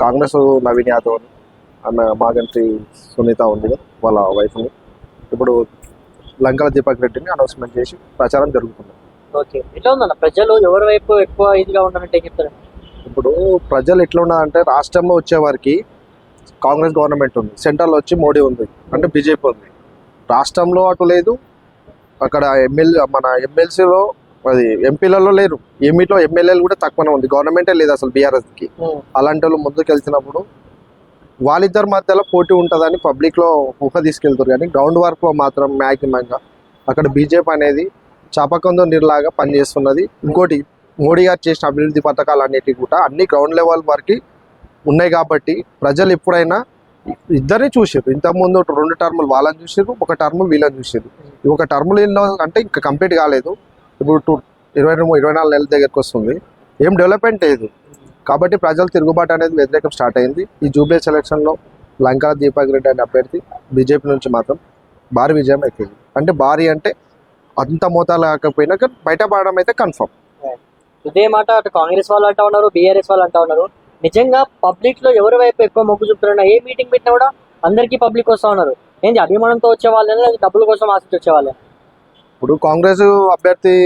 కాంగ్రెస్ నవీన్ యాదవ్ అని అన్న మాగంటి సునీత ఉంది వాళ్ళ వైఫ్ని ఇప్పుడు లంకల దీపక్ రెడ్డిని అనౌన్స్మెంట్ చేసి ప్రచారం జరుగుతుంది. ఓకే. ఎట్లా ఉందన్న? ప్రజలు ఎవరి వైపు ఎక్కువ ఇదిగా ఉన్నారంటే చెప్తారు? ఇప్పుడు ప్రజలు ఎట్లా ఉన్నదంటే రాష్ట్రంలో వచ్చే వారికి కాంగ్రెస్ గవర్నమెంట్ ఉంది. సెంట్రల్లో వచ్చి మోడీ ఉంది. అంటే బీజేపీ ఉంది. రాష్ట్రంలో అటు లేదు. అక్కడ ఎమ్మెల్యే మన ఎమ్మెల్సీలో అది ఎంపీలలో లేరు. ఎంఈలో ఎమ్మెల్యేలు కూడా తక్కువనే ఉంది. గవర్నమెంటే లేదు అసలు బీఆర్ఎస్కి అలాంటి వాళ్ళు ముందుకు వెళ్తున్నప్పుడు వాళ్ళిద్దరి మధ్యలో పోటీ ఉంటుందని పబ్లిక్లో ఊహ తీసుకెళ్తారు. కానీ గ్రౌండ్ వర్క్లో మాత్రం మ్యాక్సిమంగా అక్కడ బీజేపీ అనేది చాపకందో నీరులాగా పనిచేస్తున్నది. ఇంకోటి మోడీ గారు చేసిన అభివృద్ధి పథకాలు అన్నిటికీ కూడా అన్ని గ్రౌండ్ లెవెల్ వరకు ఉన్నాయి కాబట్టి ప్రజలు ఎప్పుడైనా ఇద్దరిని చూసారు ఇంతకుముందు రెండు టర్ములు వాళ్ళని చూసారు ఒక టర్మ్ వీళ్ళని చూసారు ఒక టర్ములు అంటే ఇంకా కంప్లీట్ కాలేదు. ఇప్పుడు టూ ఇరవై రెండు ఇరవై నాలుగు నెలల దగ్గరకు వస్తుంది. ఏం డెవలప్మెంట్ లేదు. కాబట్టి ప్రజలు తిరుగుబాటు అనేది వ్యతిరేకం స్టార్ట్ అయింది. ఈ జూబ్లీ సెలక్షన్లో లంకా దీపక్ రెడ్డి అనే అభ్యర్థి బీజేపీ నుంచి మాత్రం భారీ విజయం ఎక్కింది. అంటే భారీ అంటే అంత మోతాదు కాకపోయినా కానీ బయటపడడం అయితే కన్ఫర్మ్ ఇదే మాట అటు కాంగ్రెస్ వాళ్ళు అంటా ఉన్నారు బీఆర్ఎస్ వాళ్ళు అంటా ఉన్నారు. నిజంగా పబ్లిక్లో ఎవరి వైపు ఎక్కువ మొగ్గు చూపుతున్నా ఏ మీటింగ్ పెట్టినా కూడా అందరికీ పబ్లిక్ వస్తా ఉన్నారు. ఏంటి అభిమానంతో వచ్చే వాళ్ళని డబ్బుల కోసం ఆశించి వచ్చేవాళ్ళే ఇప్పుడు కాంగ్రెస్ అభ్యర్థి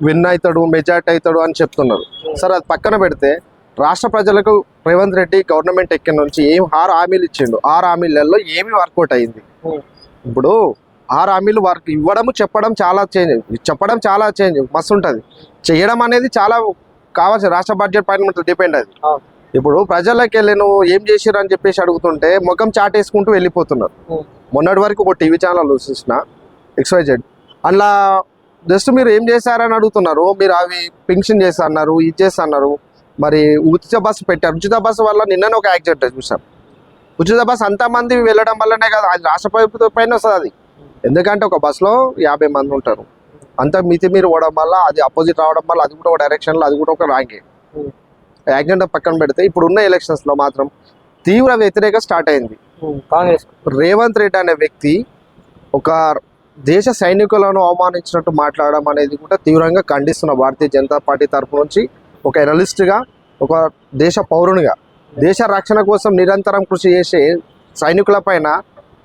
విన్ అవుతాడు మెజార్టీ అవుతాడు అని చెప్తున్నారు. సరే అది పక్కన పెడితే రాష్ట్ర ప్రజలకు రేవంత్ రెడ్డి గవర్నమెంట్ ఎక్కిన నుంచి ఏం ఆరు హామీలు ఇచ్చిండు. ఆరు హామీలలో ఏమి వర్కౌట్ అయింది? ఇప్పుడు ఆరు హామీలు వర్క్ ఇవ్వడం చెప్పడం చాలా చేంజ్ చెప్పడం చాలా చేంజ్ మస్తు ఉంటుంది. చేయడం అనేది చాలా కావాల్సి రాష్ట్ర బడ్జెట్ పైన డిపెండ్ అది. ఇప్పుడు ప్రజలకి వెళ్ళి నువ్వు ఏం చేసిరు అని చెప్పేసి అడుగుతుంటే ముఖం చాటేసుకుంటూ వెళ్ళిపోతున్నారు. మొన్నటి వరకు ఒక టీవీ ఛానల్ చూసిన ఎక్స్వైజెడ్ అందులో జస్ట్ మీరు ఏం చేశారని అడుగుతున్నారు. మీరు అవి పింక్షన్ చేస్తా అన్నారు ఇది చేస్తా అన్నారు. మరి ఉచిత బస్సు పెట్టారు. ఉచిత బస్సు వల్ల నిన్ననే ఒక యాక్సిడెంట్ చూసాం. ఉచిత బస్సు అంతమంది వెళ్ళడం వల్లనే కదా అది రాష్ట్ర ప్రభుత్వం పైన వస్తుంది అది. ఎందుకంటే ఒక బస్సులో యాభై మంది ఉంటారు. అంత మితి మీరు పోవడం వల్ల అది అపోజిట్ రావడం వల్ల అది కూడా ఒక డైరెక్షన్లో అది కూడా ఒక ర్యాంకే. యాక్సిడెంట్ పక్కన పెడితే ఇప్పుడు ఉన్న ఎలక్షన్స్లో మాత్రం తీవ్ర వ్యతిరేక స్టార్ట్ అయింది. కాంగ్రెస్. రేవంత్ రెడ్డి అనే వ్యక్తి ఒక దేశ సైనికులను అవమానించినట్టు మాట్లాడడం అనేది కూడా తీవ్రంగా ఖండిస్తున్న భారతీయ జనతా పార్టీ తరపు నుంచి ఒక ఎనలిస్ట్గా ఒక దేశ పౌరునిగా దేశ రక్షణ కోసం నిరంతరం కృషి చేసే సైనికుల పైన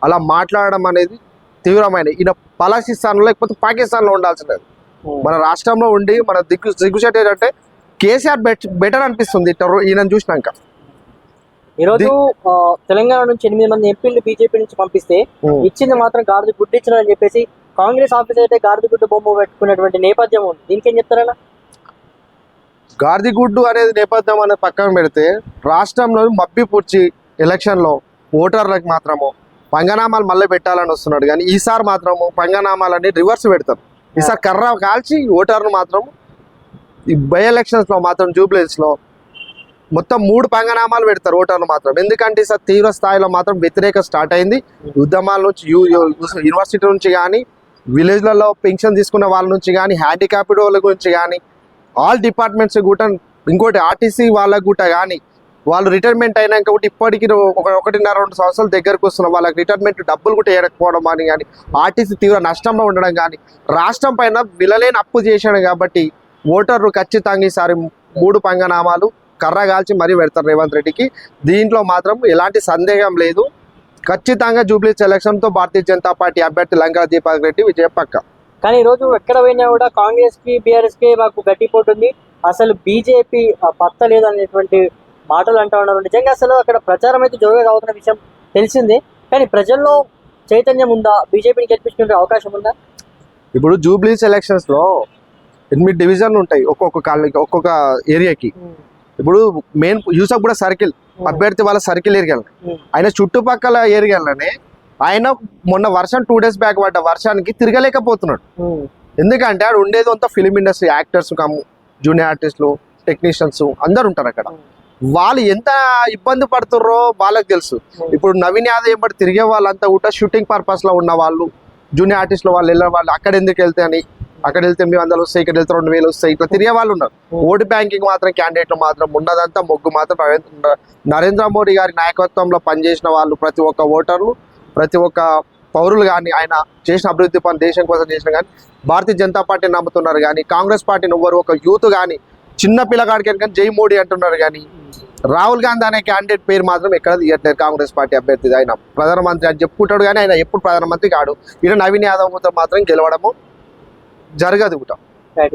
అలా మాట్లాడడం అనేది తీవ్రమైన ఈయన పలాసిస్తాన్లో లేకపోతే పాకిస్తాన్లో ఉండాల్సినది మన రాష్ట్రంలో ఉండి మన దిగ్గు దిగ్గుచేట ఏంటంటే కేసీఆర్ బెట్ బెటర్ అనిపిస్తుంది ఈయనను చూసినాక. ఈరోజు తెలంగాణ నుంచి ఎనిమిది మంది ఎంపీలు బీజేపీ నుంచి పంపిస్తే ఇచ్చింది మాత్రం గాడిద గుడ్డు ఇచ్చినారని చెప్పేసి కాంగ్రెస్ ఆఫీస్ అయితే గాడిద గుడ్డు బొమ్మ పెట్టుకున్నటువంటి నేపథ్యం ఉంది. దీనికి ఏం చెప్తారన్నా? గార్దిగుడ్డు అనేది నేపథ్యం అనేది పక్కన పెడితే రాష్ట్రంలో మబ్బి పూడ్చి ఎలక్షన్లో ఓటర్లకు మాత్రము పంగనామాలు మళ్ళీ పెట్టాలని వస్తున్నాడు. కానీ ఈసారి మాత్రము పంగనామాలని రివర్స్ పెడతారు. ఈసారి కర్ర కాల్చి ఓటర్ను మాత్రం ఈ బై ఎలక్షన్స్లో మాత్రం జూబ్లీస్లో మొత్తం మూడు పంగనామాలు పెడతారు ఓటర్లు మాత్రం. ఎందుకంటే సార్ తీవ్ర స్థాయిలో మాత్రం వ్యతిరేక స్టార్ట్ అయింది. ఉద్యమాల నుంచి యూనివర్సిటీ నుంచి కానీ విలేజ్లలో పెన్షన్ తీసుకున్న వాళ్ళ నుంచి కానీ హ్యాండిక్యాప్డ్ వాళ్ళ గురించి కానీ ఆల్ డిపార్ట్మెంట్స్ కూడా ఇంకోటి ఆర్టీసీ వాళ్ళకు కూడా కానీ వాళ్ళు రిటైర్మెంట్ అయినాక కూడా ఇప్పటికి ఒక ఒకటిన్నర రెండు సంవత్సరాల దగ్గరకు వస్తున్న వాళ్ళకి రిటైర్మెంట్ డబ్బులు కూడా ఏడకపోవడం అని కానీ ఆర్టీసీ తీవ్ర నష్టంలో ఉండడం కానీ రాష్ట్రం పైన విలలేని అప్పు చేశాడు కాబట్టి ఓటర్లు ఖచ్చితంగా ఈసారి మూడు పంగనామాలు కర్ర కాల్చి మరీ పెడతారు రేవంత్ రెడ్డికి. దీంట్లో మాత్రం ఎలాంటి సందేహం లేదు. ఖచ్చితంగా జూబ్లీ సెలక్షన్తో భారతీయ జనతా పార్టీ అభ్యర్థి లంకా దీపక్ రెడ్డి విజయ పక్క. కానీ ఈ రోజు ఎక్కడ పోయినా కూడా కాంగ్రెస్కి బీఆర్ఎస్కి మాకు గట్టి పోటీ ఉంది. అసలు బీజేపీ పత్త లేదనేటువంటి మాటలు అంటా ఉన్నారు. నిజంగా అసలు అక్కడ ప్రచారం అయితే జోరుగా సాగుతున్న విషయం తెలిసిందే. కానీ ప్రజల్లో చైతన్యం ఉందా? బీజేపీని గెలిపించుకునే అవకాశం ఉందా? ఇప్పుడు జూబ్లీ సెలక్షన్స్లో ఎనిమిది డివిజన్లు ఉంటాయి ఒక్కొక్క కాలనీకి ఒక్కొక్క ఏరియాకి. ఇప్పుడు మెయిన్ యూసఫ్ కూడా సర్కిల్ అభ్యర్థి వాళ్ళ సర్కిల్ Hmm. ఆయన చుట్టుపక్కల ఏరియాలనే ఆయన మొన్న వర్షం టూ డేస్ బ్యాక్ పడ్డ వర్షానికి తిరగలేకపోతున్నాడు. ఎందుకంటే ఆడ ఉండేది అంతా film industry actors cum junior ఆర్టిస్టులు టెక్నీషియన్స్ అందరు ఉంటారు అక్కడ. వాళ్ళు ఎంత ఇబ్బంది పడుతుర్రో వాళ్ళకి తెలుసు. ఇప్పుడు నవీన్ యాదవ్ ఏమంటే తిరిగే వాళ్ళంతా కూడా షూటింగ్ పర్పస్లో ఉన్న వాళ్ళు జూనియర్ ఆర్టిస్టులు వాళ్ళు వెళ్ళే వాళ్ళు అక్కడ ఎందుకు వెళ్తే అని అక్కడ వెళ్తే ఎనిమిది వందలు వస్తాయి ఇక్కడ వెళ్తే రెండు వేలు వస్తాయి. ఇట్లా తిరిగే వాళ్ళు ఉన్నారు. ఓటు బ్యాంకింగ్ మాత్రం క్యాండిడేట్లు మాత్రం ఉన్నదంతా మొగ్గు మాత్రం నరేంద్ర మోడీ గారి నాయకత్వంలో పనిచేసిన వాళ్ళు ప్రతి ఒక్క ఓటర్లు ప్రతి ఒక్క పౌరులు కానీ ఆయన చేసిన అభివృద్ధి పని దేశం కోసం చేసిన కానీ భారతీయ జనతా పార్టీ నమ్ముతున్నారు కానీ కాంగ్రెస్ పార్టీని ఎవ్వరు ఒక యూత్ కానీ చిన్న పిల్లగాడికి కానీ జై మోడీ అంటున్నారు కానీ రాహుల్ గాంధీ అనే క్యాండిడేట్ పేరు మాత్రం ఎక్కడ తీయట్లేదు కాంగ్రెస్ పార్టీ అభ్యర్థి ఆయన ప్రధానమంత్రి అని చెప్పుకుంటాడు కానీ ఆయన ఎప్పుడు ప్రధానమంత్రి కాడు. ఈయన నవీన్ యాదవ్ మాత్రం గెలవడము జరగదు కూడా.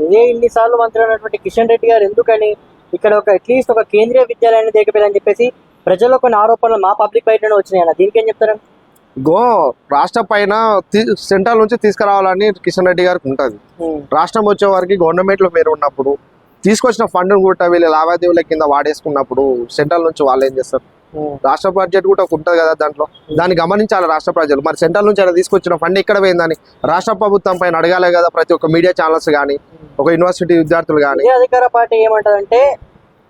ఇదే ఇన్నిసార్లు మంత్రి ఉన్నటువంటి కిషన్ రెడ్డి గారు ఎందుకని ఇక్కడ ఒక అట్లీస్ట్ ఒక కేంద్రీయ విద్యాలయాన్ని దిగపోయారని చెప్పేసి ప్రజల్లో కొన్ని ఆరోపణలు మా పబ్లిక్ బయటనే వచ్చినాయి దీనికి ఏం చెప్తారు? గో రాష్ట్ర పైన సెంట్రల్ నుంచి తీసుకురావాలని కిషన్ రెడ్డి గారికి ఉంటుంది. రాష్ట్రం వచ్చే వారికి గవర్నమెంట్లో మీరు ఉన్నప్పుడు తీసుకొచ్చిన ఫండ్ కూడా వీళ్ళ లావాదేవీల కింద వాడేసుకున్నప్పుడు సెంట్రల్ నుంచి వాళ్ళు ఏం చేస్తారు? రాష్ట్ర బడ్జెట్ కూడా ఒక ఉంటుంది కదా దాంట్లో. దాన్ని గమనించాలి రాష్ట్ర ప్రజలు. మరి సెంట్రల్ నుంచి ఆయన తీసుకొచ్చిన ఫండ్ ఎక్కడ పోయిందని రాష్ట్ర ప్రభుత్వం పైన అడగాలి కదా ప్రతి ఒక్క మీడియా ఛానల్స్ కానీ ఒక యూనివర్సిటీ విద్యార్థులు కానీ అధికార పార్టీ ఏమంటదంటే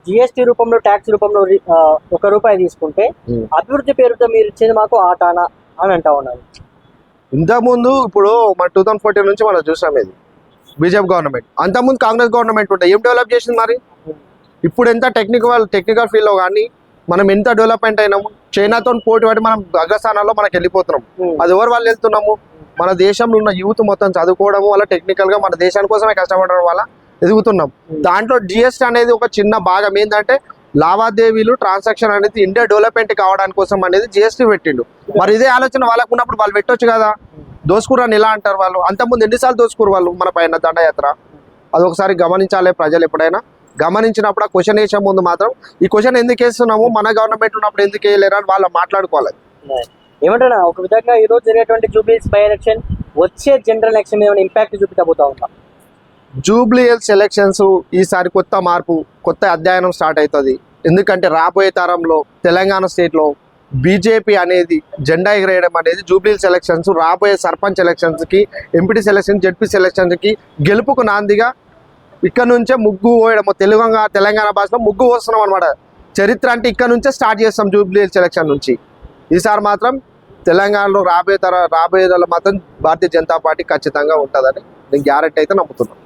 జిఎస్టీ రూపంలో ట్యాక్స్ రూపంలో ఒక రూపాయి తీసుకుంటే Hmm. అభివృద్ధి పేరుతో మీరు ఇచ్చేది మాకు ఆటానా అని అంటా ఉన్నారు. ఇంతకుముందు ఇప్పుడు మన టూ థౌసండ్ ఫోర్టీన్ నుంచి మనం చూసాం ఇది. బీజేపీ గవర్నమెంట్ అంతకుముందు కాంగ్రెస్ గవర్నమెంట్ ఉంటే ఏం డెవలప్ చేసింది మరి? ఇప్పుడు ఎంత టెక్నికల్ టెక్నికల్ ఫీల్డ్లో కానీ మనం ఎంత డెవలప్మెంట్ అయినాము? చైనాతో పోటీ పడి మనం అగ్రస్థానాల్లో మనకి వెళ్ళిపోతున్నాం. అది ఎవరు వాళ్ళు వెళ్తున్నాము? మన దేశంలో ఉన్న యూత్ మొత్తం చదువుకోవడం వల్ల టెక్నికల్గా మన దేశాని కోసమే కష్టపడడం వల్ల ఎదుగుతున్నాం. దాంట్లో జిఎస్టీ అనేది ఒక చిన్న భాగం. ఏంటంటే లావాదేవీలు ట్రాన్సాక్షన్ అనేది ఇండియా డెవలప్మెంట్ కావడానికి కోసం అనేది జిఎస్టీ పెట్టిండు. మరి ఇదే ఆలోచన వాళ్ళకు ఉన్నప్పుడు వాళ్ళు పెట్టొచ్చు కదా? దోసుకురని ఎలా అంటారు వాళ్ళు? అంతకుముందు ఎన్నిసార్లు దోసుకురు వాళ్ళు మన పైన దండయాత్ర? అది ఒకసారి గమనించాలి ప్రజలు ఎప్పుడైనా. గమనించినప్పుడు ఆ క్వశ్చన్ వేసే ముందు మాత్రం ఈ క్వశ్చన్ ఎందుకు వేస్తున్నాము? మన గవర్నమెంట్ ఉన్నప్పుడు ఎందుకు వేయలేరు అని వాళ్ళు మాట్లాడుకోవాలి. ఏమంటారా ఒక విధంగా ఈ రోజు జరిగేటువంటి జూబ్లీస్ బై ఎలక్షన్ వచ్చే జనరల్ ఎలక్షన్ మీద ఇంపాక్ట్ చూపించబోతా ఉందా? జూబ్లీ హిల్స్ ఎలక్షన్స్ ఈసారి కొత్త మార్పు కొత్త అధ్యయనం స్టార్ట్ అవుతుంది. ఎందుకంటే రాబోయే తరంలో తెలంగాణ స్టేట్లో బీజేపీ అనేది జెండా ఎగరేయడం అనేది జూబ్లీ హిల్స్ ఎలక్షన్స్ రాబోయే సర్పంచ్ ఎలక్షన్స్కి ఎంపీటీ సెలక్షన్ జెడ్పీ సెలక్షన్స్కి గెలుపుకు నాందిగా ఇక్కడ నుంచే ముగ్గు పోయడము తెలుగు తెలంగాణ భాషలో ముగ్గు పోస్తున్నాం అనమాట చరిత్ర అంటే ఇక్కడ నుంచే స్టార్ట్ చేస్తాం జూబ్లీ సెలక్షన్ నుంచి. ఈసారి మాత్రం తెలంగాణలో రాబోయే తర రాబోయే మాత్రం భారతీయ జనతా పార్టీ ఖచ్చితంగా ఉంటుందని నేను గ్యారెంటీ అయితే నమ్ముతున్నాను.